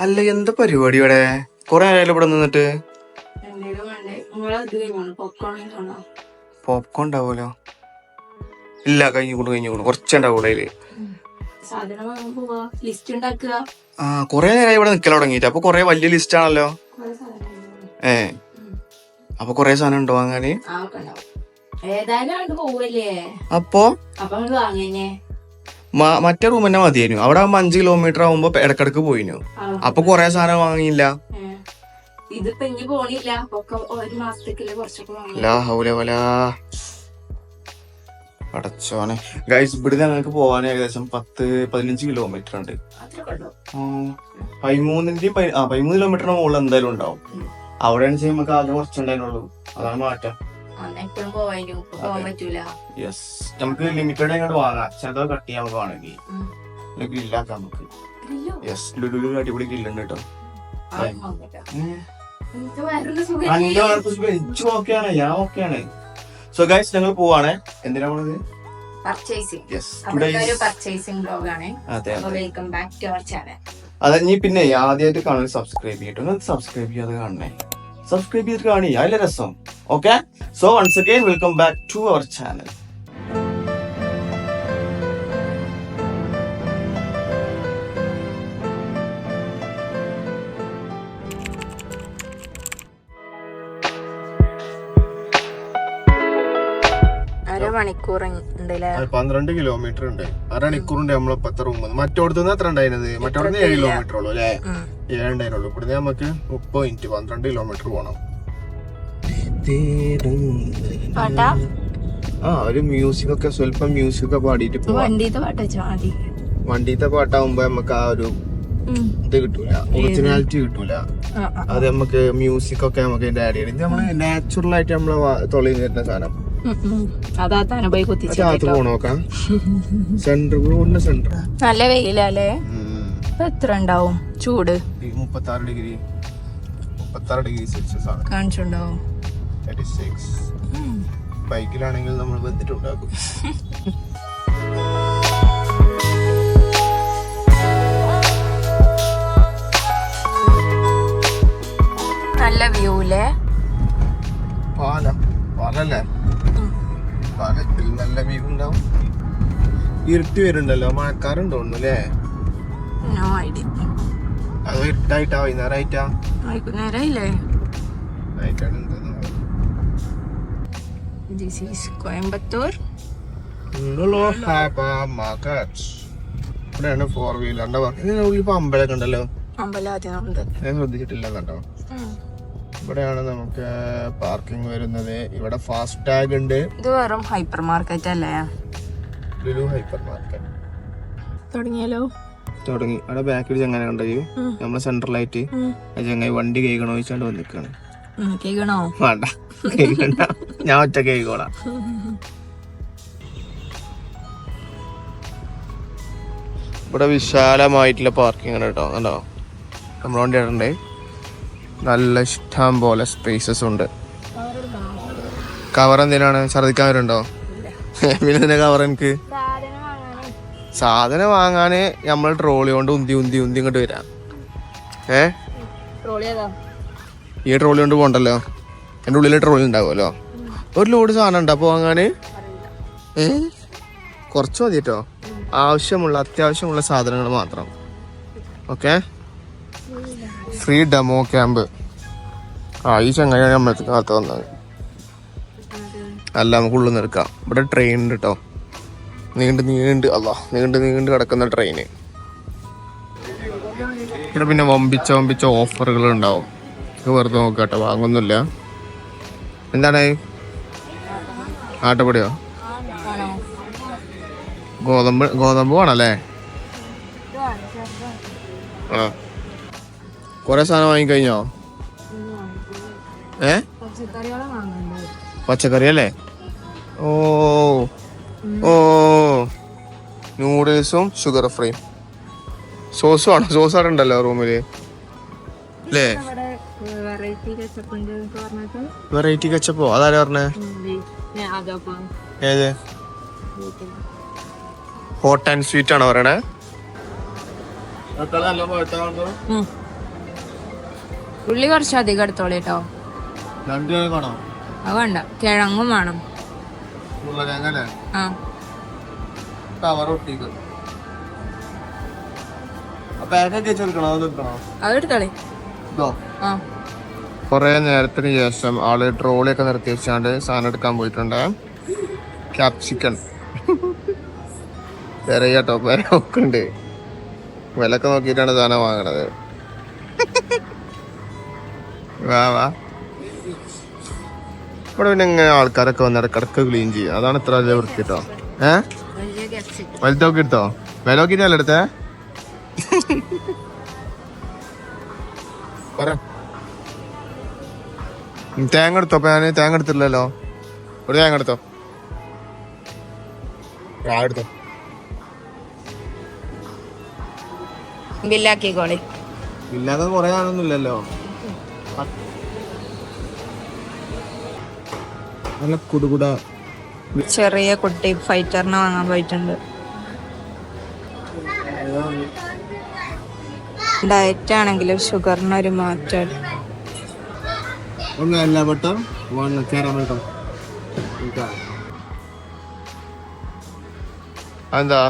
അല്ല എന്താ പരിപാടി ഇവിടെ? കൊറേ ആയാലും ഇവിടെ നിന്നിട്ട്? പോപ്കോൺ ഉണ്ടാവൂലോ ഉണ്ടാവുമല്ലോ. ഇല്ല കഴിഞ്ഞു കൊണ്ട് കഴിഞ്ഞു കൊണ്ട് കുറച്ചുണ്ടാവും പോവാ. ആ കൊറേ നേരമായി ഇവിടെ നിക്കല തുടങ്ങിട്ട് അപ്പൊ കൊറേ വലിയ ലിസ്റ്റ് ആണല്ലോ. ഏ. അപ്പൊ കൊറേ സാധനം ഉണ്ടോ അങ്ങനെ അപ്പോ? അപ്പൊ മ- മറ്റേ റൂം തന്നെ മതിയായിരുന്നു. അവിടെ ആകുമ്പോ അഞ്ച് കിലോമീറ്റർ ആകുമ്പോ ഇടക്കിടക്ക് പോയിനു. അപ്പൊ കൊറേ സാധനം വാങ്ങിയില്ല. ഇതിപ്പോ ഇനി പോണില്ല. ഒരു മാസത്തേക്കല്ലേ കുറച്ചൊക്കെ അടച്ചോനെ. ഗൈസ് ഇവിടെ ഞങ്ങൾക്ക് പോവാൻ ഏകദേശം പത്ത് പതിനഞ്ച് കിലോമീറ്റർ ഉണ്ട്. പതിമൂന്നിന്റെയും ആ പതിമൂന്ന് കിലോമീറ്ററിന് മുകളിൽ എന്തായാലും ഉണ്ടാവും. അവിടെ ചെയ്യുമ്പോൾ നമുക്ക് ആകെ കുറച്ചുണ്ടായിരുന്നുള്ളൂ. അതാണ് മാറ്റം. പോവാൻ പറ്റൂല. യെസ് നമുക്ക് ലിമിറ്റഡ് അങ്ങോട്ട് വാങ്ങാം. ചിലത് കട്ട് ചെയ്യാൻ നമുക്ക് വേണമെങ്കിൽ. ഗ്രില്ലാക്കാം നമുക്ക്. യെസ് ലുലുലു അടിപൊളി ഗ്രില്ലുണ്ട് കേട്ടോ ഓക്കെയാണ് ഞാൻ ഓക്കെയാണ് സോ ഗൈസ് ഞങ്ങൾ പോവാണ്. എന്തിനാ പോണത്? അതെ നീ പിന്നെ ആദ്യമായിട്ട് കാണാൻ സബ്സ്ക്രൈബ് ചെയ്തിട്ട് സബ്സ്ക്രൈബ് ചെയ്യാതെ കാണണേ. സബ്സ്ക്രൈബ് ചെയ്തിട്ട് കാണിയ അതിലെ രസം. Okay so once again welcome back to our channel പന്ത്രണ്ട് കിലോമീറ്റർ ഉണ്ട്. അരമണിക്കൂറിന്റെ നമ്മളെ പത്ത് റൂം മറ്റോടത്തുനിന്ന് എത്ര ഉണ്ടായിരുന്നത്? മറ്റോടത്ത് ഏഴ് കിലോമീറ്റർ ഉള്ളു അല്ലേ? ഏഴ് ഇവിടെ ഇവിടുന്ന് നമുക്ക് മുപ്പത് മിനിറ്റ് പന്ത്രണ്ട് കിലോമീറ്റർ പോകണം ആ ഒരു മ്യൂസിക് ഒക്കെ സ്വല്പം മ്യൂസിക് ഒക്കെ പാടിയിട്ട് വണ്ടിത്തെ പാട്ടാവുമ്പോ നമുക്ക് ആ ഒരു ഇത് കിട്ടൂല. ഒറിജിനാലിറ്റി കിട്ടൂല. അത് നമുക്ക് മ്യൂസിക് ഒക്കെ നമുക്ക് ഇതിന്റെ ആഡ് ചെയ്യണം. ഇത് നമ്മൾ നാച്ചുറൽ ആയിട്ട് നമ്മളെ തൊളി വരുന്ന സാധനം. സെൻട്രൽ റോഡിന്റെ സെന്റർ നല്ല വെയിലല്ലേ? എത്ര ഉണ്ടാവും? ചൂട്? മുപ്പത്തി ആറ് ഡിഗ്രി മുപ്പത്തി ആറ് ഡിഗ്രി സെൽഷ്യസ് ആണ്. കാണിച്ചുണ്ടാവും ബൈക്കിലാണെങ്കിൽ നമ്മൾ വന്നിട്ടുണ്ടാക്കും നല്ല വ്യൂ അല്ലേ പാലം പാലല്ലേ? പാലത്തിൽ നല്ല വ്യൂ ഉണ്ടാവും. ഇരുട്ടി വരുന്നുണ്ടല്ലോ മഴക്കാറുണ്ട് തോന്നുന്നു അല്ലേ നോ ഐഡിയ അത് ഇരുട്ടായിട്ടാ വൈകുന്നേരമായിട്ടാ വൈകുന്നേരമില്ലേ ആയിട്ടാണ് തോന്നുന്നത് ദിസ് ഈസ് കോയമ്പത്തൂർ ഇവിടെയാണ് ഫോർ വീലറിന്റെ ഉള്ളിൽ ഇപ്പൊ അമ്പലമൊക്കെ ഉണ്ടല്ലോ? ഞാൻ ശ്രദ്ധിച്ചിട്ടില്ല കേട്ടോ ഇവിടെയാണ് നമുക്ക് പാർക്കിംഗ് വരുന്നത്. ഇവിടെ ഫാസ്റ്റ് ടാഗ് ഉണ്ട്. ഇത് വെറും ഹൈപ്പർ മാർക്കറ്റ് അല്ലേ? ലുലു ഹൈപ്പർ മാർക്കറ്റ് തുടങ്ങിയാലോ തുടങ്ങി. അവിടെ ബാക്കിൽ ചങ്ങനെ ഉണ്ടായി നമ്മളെ സെൻട്രലായിട്ട് ആ ചങ്ങായി വണ്ടി കേൾക്കണോ ചോദിച്ചാണ്ട് വന്നിക്കാണ് കേൾക്കണോ? വേണ്ട. കേൾക്കണ്ട. ഞാൻ ഒറ്റ കേൾക്കോളാം. ഇവിടെ വിശാലമായിട്ടുള്ള പാർക്കിംഗ് ആണ് കേട്ടോ. കണ്ടോ? നമ്മുടെ വണ്ടി ഇടണ്ടേ നല്ല ഇഷ്ടം പോലെ സ്പേസസ് ഉണ്ട്. കവർ എന്തിനാണ്? ഛർദിക്കാൻ വരുന്നുണ്ടോ? പിന്നെ കവർ എനിക്ക് സാധനം വാങ്ങാന് നമ്മൾ ട്രോളി കൊണ്ട് ഉന്തി ഉന്തി ഉന്തി ഇങ്ങോട്ട് വരാം. ഏ? ഈ ട്രോളി കൊണ്ട് പോണ്ടല്ലോ. എന്റെ ഉള്ളിൽ ട്രോളി ഉണ്ടാവുമല്ലോ. ഒരു ലോഡ് സാധനം ഉണ്ടോ വാങ്ങാന്? ഏ? കുറച്ച് മതി കേട്ടോ ആവശ്യമുള്ള അത്യാവശ്യമുള്ള സാധനങ്ങൾ മാത്രം. ഓക്കെ? Free demo camp. ആ ഈ ചങ്ങായി നമ്മളെ കാത്തു വന്നത്. അല്ല നമുക്ക് ഉള്ളിൽ നിൽക്കാം ഇവിടെ ട്രെയിൻ ഉണ്ട് കേട്ടോ നീണ്ട് നീണ്ട് അല്ല നീണ്ട് നീണ്ട് കിടക്കുന്ന ട്രെയിന് ഇവിടെ പിന്നെ വമ്പിച്ച വമ്പിച്ച ഓഫറുകൾ ഉണ്ടാവും. വെറുതെ വെറുതെ കേട്ടോ വാങ്ങൊന്നുമില്ല എന്താണ്? ആട്ടപ്പൊടിയോ ഗോതമ്പ് ഗോതമ്പ് വേണല്ലേ? ആ. കൊറേ സാധനം വാങ്ങിക്കഴിഞ്ഞോ? ഏ? പച്ചക്കറി അല്ലേ ഓ. ഓ നൂഡിൽസും ഷുഗർ ഫ്രീയും സോസും ആണ് സോസ് അവിടെ ഉണ്ടല്ലോ റൂമിൽ. അല്ലേ? വെറൈറ്റി കച്ചപ്പോ അതാരാ പറഞ്ഞേ? ഏത്? ഹോട്ട് ആൻഡ് സ്വീറ്റ് ആണോ പറയണേ? ഉള്ളി കുറച്ച് അധികം എടുത്തോളി കേട്ടോ. അത് വേണ്ട. കിഴങ്ങും വേണം. ഉരുളക്കിഴങ്ങല്ലേ? കവർ ഒട്ടിക്ക്. കൊറേ നേരത്തിന് ശേഷം ആൾ ട്രോളി ഒക്കെ നിർത്തി വെച്ചാണ്ട് സാധനം എടുക്കാൻ പോയിട്ടുണ്ട്. ക്യാപ്സിക്കൻ ചെറിയ കേട്ടോ വില ഒക്കെ ഉണ്ട്. വിലക്കെ നോക്കിയിട്ടാണ് സാധനം വാങ്ങണത്. വാ വാ. ഇവിടെ പിന്നെ ഇങ്ങനെ ആൾക്കാരൊക്കെ വന്ന് ഇടക്കിടക്ക് ക്ലീൻ ചെയ്യും. അതാണ് ഇത്ര വലിയ വൃത്തി കേട്ടോ ഏ? വലുതൊക്കെ എടുത്തോ? വില നോക്കിയിട്ടല്ലേ എടുത്തേ പറ. തേങ്ങ എടുത്തോ? അപ്പൊ ഞാൻ തേങ്ങ എടുത്തില്ലല്ലോ ഒരു തേങ്ങ എടുത്തോ? ആ എടുത്തോ. ബില്ലാക്കിക്കോളി. ബില്ലാതെ കൊറേ കാണുന്നില്ലല്ലോ നല്ല കുടുകുട. ചെറിയ കുട്ടി ഫൈറ്ററിനെ വാങ്ങാൻ പോയിട്ടുണ്ട്. ഡയറ്റ് ആണെങ്കിലും ഷുഗറിനൊരു മാറ്റം. ഒന്ന് അല്ല ബട്ടർ വൺ കാരമൽ എന്താ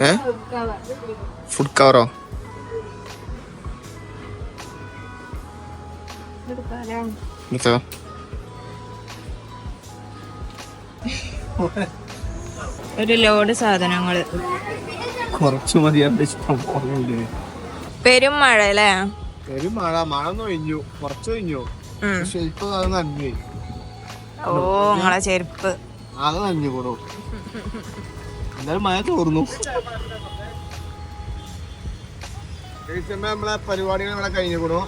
ഏ? ഫുഡ് കവറോ എടുത്തോ. ഒരു ലോഡ് സാധനങ്ങൾ. കുറച്ച് മതി പെരും മഴ അല്ലേ? ഒരു മഴ മഴ ഒഴിഞ്ഞു കുറച്ച് ഒഴിഞ്ഞു. അത് നനഞ്ഞു. ഓ നിങ്ങളെ ചെരുപ്പ്. അത് നനഞ്ഞു കൂടോ എന്തായാലും മഴ തോർന്നു. നമ്മളെ പരിപാടികൾ ഇവിടെ കഴിഞ്ഞു കൂടോ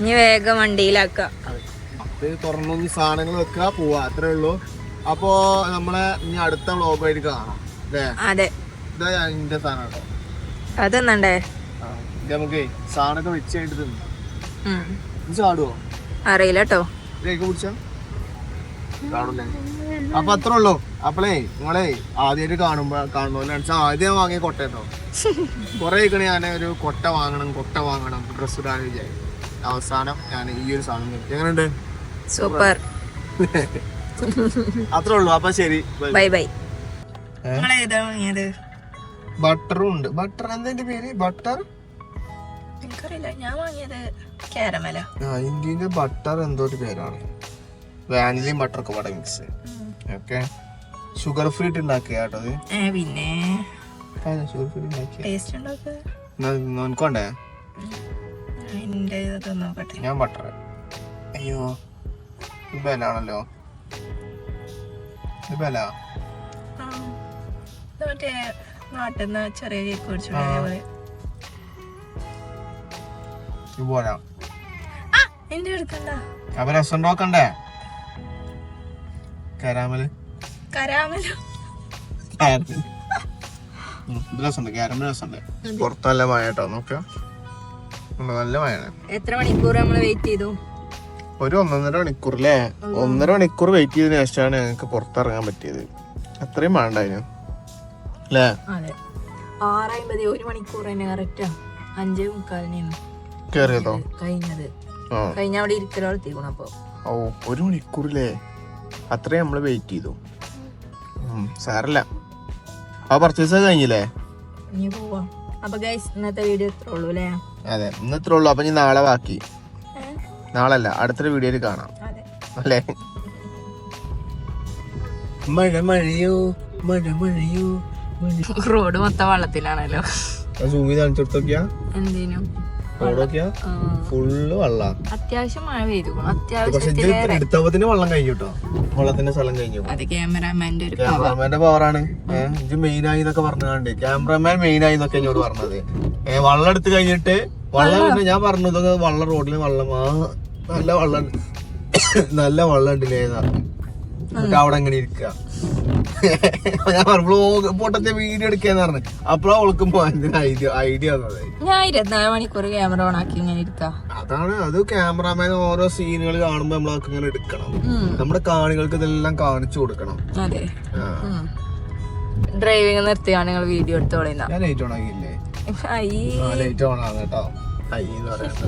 ഇനി വേഗം വണ്ടിയിലാക്കാം. അത്. തുറന്നൊന്ന് സാധനങ്ങൾ വെക്കുക പോവാ. അത്രേ ഉള്ളൂ. അപ്പോ നമ്മളെ ഇനി അടുത്ത വ്ളോഗായിട്ട് കാണാം. അല്ലേ അതെ. ഇന്റെ സാധനം. അതെന്നണ്ടേ നമുക്ക് സാധനമൊക്കെ വെച്ചായിട്ട് തിന്നു. ചാടുവോ? അറിയില്ല കേട്ടോ അപ്പൊ അത്ര ഉള്ളു. അപ്പളേ നിങ്ങളെ ആദ്യമായിട്ട് കാണുമ്പോ കാണുമ്പോ ആദ്യം വാങ്ങിയ കൊട്ട കേട്ടോ കൊറേ ഞാൻ ഒരു കൊട്ട വാങ്ങണം കൊട്ട വാങ്ങണം ഡ്രസ് ഇടാൻ വിചാരിച്ചു. അവസാനം ഞാൻ ഈ ഒരു സാധനം എങ്ങനെയുണ്ട്? സൂപ്പർ. അത്രേ ഉള്ളൂ. അപ്പൊ ശരി. ബൈ. ബൈ ബട്ടറും ഉണ്ട് ബട്ടർ എന്താ പേര്? ബട്ടർ? എനിക്കറിയില്ല. ഞാൻ വാങ്ങിയത് കാരമല. ആ ഇന്ത്യന്റെ ബട്ടർ എന്തോ ഒരു പേരാണ്. വാനിലയും ബട്ടറൊക്കെ പാടെ മിക്സ് ഓക്കെ. ഷുഗർ ഫ്രീ ഇട്ട് ഉണ്ടാക്കിയ കേട്ടോ പിന്നെ? ഷുഗർ ഫ്രീ ഉണ്ടാക്കിയ ടേസ്റ്റ് ഉണ്ടാക്കുക നോക്കണ്ടേ എന്റെ ഇത് നോക്കട്ടെ. ഞാൻ ബട്ടർ അയ്യോ ബലാണല്ലോ. ബല? ആ. മറ്റേ നാട്ടിൽ നിന്ന് ചെറിയ കേക്ക് മേടിച്ചു ഇത് പോരാ. എന്റെ എടുക്കണ്ട. അപ്പൊ രസം നോക്കണ്ടേ കാരാമൽ. കരാമലോ. ഇത് രസമുണ്ട് കാരമൽ രസമുണ്ട്. പുറത്ത് നല്ല മഴ കേട്ടോ നോക്ക നല്ല മഴയാണ് എത്ര മണിക്കൂർ നമ്മൾ വെയിറ്റ് ചെയ്തു? ഒരു ഒന്നൊന്നര മണിക്കൂർ അല്ലേ ഒന്നര മണിക്കൂർ വെയിറ്റ് ചെയ്തതിനു ശേഷമാണ് ഞങ്ങൾക്ക് പുറത്തിറങ്ങാൻ പറ്റിയത്. അത്രയും മഴ ഉണ്ടായിരുന്നു അല്ലേ ആറായിമ്പത് ഒരു മണിക്കൂർ തന്നെ കറക്റ്റാ അഞ്ചേ മുക്കാലിനാണ് കേറിയതോ? കഴിഞ്ഞത്. കഴിഞ്ഞ അവിടെ ഇരിക്കലോളത്തിക്കണം അപ്പൊ. ഓ ഒരു മണിക്കൂറില്ലേ അത്രയും നമ്മൾ വെയിറ്റ് ചെയ്തു. സാരല്ല. ആ പർച്ചേസ് കഴിഞ്ഞില്ലേ? ഇനി പോവാം. അപ്പൊ ഗൈസ് ഇന്നത്തെ വീഡിയോ ഇത്രേ ഉള്ളൂ അല്ലേ? അതെ ഇന്ന് ഇത്രേ ഉള്ളൂ. അപ്പൊ ഇനി നാളെ ബാക്കി. നാളല്ല അടുത്തൊരു വീഡിയോയിൽ കാണാം. അതെ. അല്ലേ? മഴ മഴയോ? മഴ മഴയോ? റോഡ് മൊത്തം വെള്ളത്തിലാണല്ലോ. ഫുള്ള് വെള്ള. അത്യാവശ്യം മഴ പെയ്തു. അത്യാവശ്യം കഴിഞ്ഞു കേട്ടോ വെള്ളത്തിന്റെ സ്ഥലം കഴിഞ്ഞു. അത് ക്യാമറാമാന്റെ ഒരു പവറാണ് ഇത് മെയിൻ ആയി എന്നൊക്കെ പറഞ്ഞാണ്ട് ക്യാമറമാൻ മെയിൻ ആയി എന്നൊക്കെ എന്നോട് പറഞ്ഞത്. വള്ളം എടുത്ത് കഴിഞ്ഞിട്ട് വള്ളം ഞാൻ പറഞ്ഞു ഇതൊക്കെ വള്ളം റോഡിൽ വെള്ളം ആ നല്ല വള്ളം നല്ല വള്ളം ഉണ്ടല്ലേ എന്നിട്ട് അവിടെ അങ്ങനെ ഇരിക്കുക. ഞാൻ പറഞ്ഞു പൊട്ടത്തെ വീഡിയോ എടുക്കാന്ന് പറഞ്ഞു. അപ്പഴാ എന്തിനാ ഐഡിയ ഐഡിയ ഞാൻ ഇരുപത്തിനാല് മണിക്കൂർ ക്യാമറ ഓൺ ആക്കി ഇങ്ങനെ ഇരിക്കാം. അതാണ് അത് ക്യാമറാമാൻ ഓരോ സീനുകൾ കാണുമ്പോ നമ്മളൊക്കെ ഇങ്ങനെ എടുക്കണം. നമ്മുടെ കാണികൾക്ക് ഇതെല്ലാം കാണിച്ചു കൊടുക്കണം. അതെ. ഡ്രൈവിംഗ് നിർത്തിയാണ് നിങ്ങൾ വീഡിയോ എടുത്തോളിന്ന ഞാൻ ഏറ്റവും ഉണങ്ങിയില്ലേ അയ്യേ ലൈറ്റ് ഓൺ ആണ് കേട്ടോ. ഹൈ എന്ന് പറയണ്ട